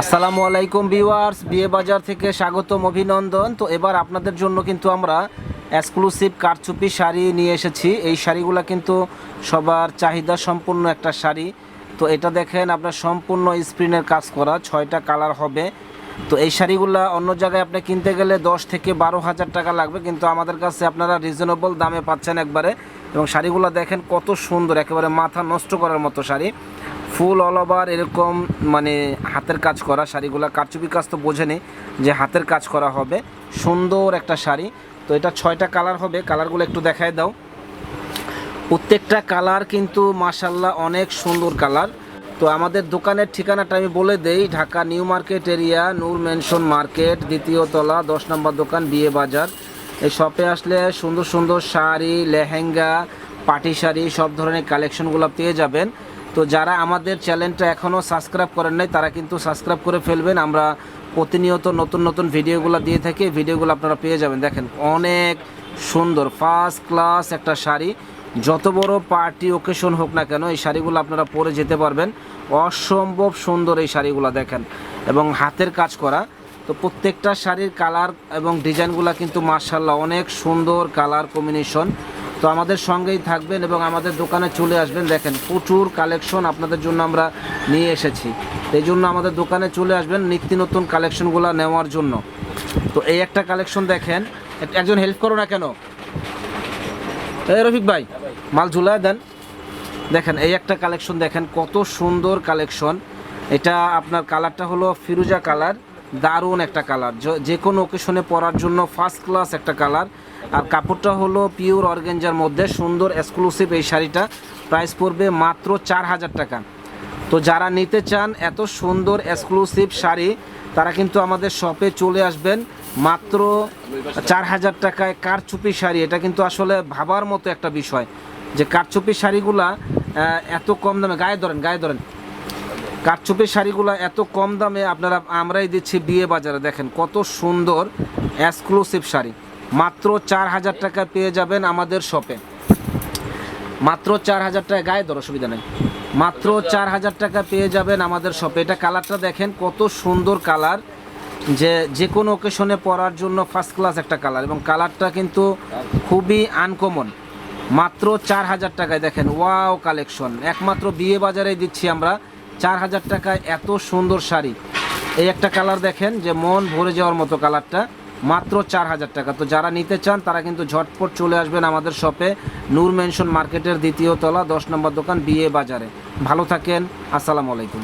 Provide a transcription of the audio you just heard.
আসসালামু আলাইকুম ভিউয়ার্স, বিয়ে বাজার থেকে স্বাগতম, অভিনন্দন। তো এবার আপনাদের জন্য কিন্তু আমরা এক্সক্লুসিভ কারচুপি শাড়ি নিয়ে এসেছি। এই শাড়িগুলো কিন্তু সবার চাহিদা সম্পূর্ণ একটা শাড়ি। তো এটা দেখেন, আপনার সম্পূর্ণ স্প্রিনের কাজ করা, ছয়টা কালার হবে। তো এই শাড়িগুলো অন্য জায়গায় আপনি কিনতে গেলে দশ থেকে বারো হাজার টাকা লাগবে, কিন্তু আমাদের কাছে আপনারা রিজনেবল দামে পাচ্ছেন একবারে। এবং শাড়িগুলো দেখেন কত সুন্দর, একেবারে মাথা নষ্ট করার মতো শাড়ি। ফুল অল ওভার এরকম মানে হাতের কাজ করা শাড়িগুলো। কারচুপি কাজ তো বোঝেনি যে হাতের কাজ করা হবে। সুন্দর একটা শাড়ি। তো এটা ছয়টা কালার হবে। কালারগুলো একটু দেখায় দাও। প্রত্যেকটা কালার কিন্তু মাসাল্লাহ অনেক সুন্দর কালার। তো আমাদের দোকানের ঠিকানাটা আমি বলে দেই। Dhaka new market area, Noor mansion market, দ্বিতীয় তলা, দশ নম্বর দোকান, বিয়ে বাজার। এই শপে আসলে সুন্দর সুন্দর শাড়ি, লেহেঙ্গা, পাটি শাড়ি, সব ধরনের কালেকশনগুলো পেয়ে যাবেন। তো যারা আমাদের চ্যানেলটা এখনও সাবস্ক্রাইব করেন নাই, তারা কিন্তু সাবস্ক্রাইব করে ফেলবেন। আমরা প্রতিনিয়ত নতুন নতুন ভিডিওগুলো দিয়ে থাকি ভিডিওগুলো আপনারা পেয়ে যাবেন। দেখেন, অনেক সুন্দর ফার্স্ট ক্লাস একটা শাড়ি। যত বড় পার্টি ওকেশন হোক না কেন, এই শাড়িগুলো আপনারা পরে যেতে পারবেন। অসম্ভব সুন্দর এই শাড়িগুলো, দেখেন। এবং হাতের কাজ করা। তো প্রত্যেকটা শাড়ির কালার এবং ডিজাইনগুলো কিন্তু মার্শাল্লাহ অনেক সুন্দর কালার কম্বিনেশন তো আমাদের সঙ্গেই থাকবেন এবং আমাদের দোকানে চলে আসবেন। দেখেন, প্রচুর কালেকশন আপনাদের জন্য আমরা নিয়ে এসেছি। এই জন্য আমাদের দোকানে চলে আসবেন নিত্য নতুন কালেকশনগুলো নেওয়ার জন্য। তো এই একটা কালেকশন দেখেন একজন হেল্প করো না কেন? এই রফিক ভাই, মাল ঝুলায় দেন। দেখেন, এই একটা কালেকশন দেখেন, কত সুন্দর কালেকশন এটা আপনার কালারটা হলো ফিরুজা কালার দারুণ একটা কালার যে কোনো ওকেশনে পরার জন্য ফার্স্ট ক্লাস একটা কালার আর কাপড়টা হলো পিওর অর্গেঞ্জার মধ্যে, সুন্দর এক্সক্লুসিভ এই শাড়িটা। প্রাইস পড়বে মাত্র চার হাজার টাকা। তো যারা নিতে চান এত সুন্দর এক্সক্লুসিভ শাড়ি, তারা কিন্তু আমাদের শপে চলে আসবেন। মাত্র চার হাজার টাকায় কারচুপি শাড়ি। এটা কিন্তু আসলে ভাবার মতো একটা বিষয়। যে কারচুপি শাড়িগুলা এত কম দামে, গায়ে ধরেন গায়ে ধরেন কারচুপি শাড়িগুলো এত কম দামে আপনারা আমরাই দিচ্ছি বিয়ে বাজারে? দেখেন কত সুন্দর এক্সক্লুসিভ শাড়ি। মাত্র চার হাজার টাকা পেয়ে যাবেন আমাদের শপে মাত্র চার হাজার টাকা, গায়ে ধর অসুবিধা নেই। মাত্র চার হাজার টাকা পেয়ে যাবেন আমাদের শপে এটা কালারটা দেখেন, কত সুন্দর কালার যে যে কোনো ওকেশনে পরার জন্য ফার্স্ট ক্লাস একটা কালার এবং কালারটা কিন্তু খুবই আনকমন মাত্র চার হাজার টাকায় দেখেন ওয়াও কালেকশন একমাত্র বিয়ে বাজারে দিচ্ছি আমরা চার হাজার টাকায় এত সুন্দর শাড়ি। এই একটা কালার দেখেন, যে মন ভরে যাওয়ার মতো কালারটা। মাত্র চার হাজার টাকা। তো যারা নিতে চান, তারা কিন্তু ঝটপট চলে আসবেন আমাদের শপে, নূর মেনশন মার্কেটের দ্বিতীয় তলা, দশ নম্বর দোকান বিএ বাজারে। ভালো থাকেন, আসসালামু আলাইকুম।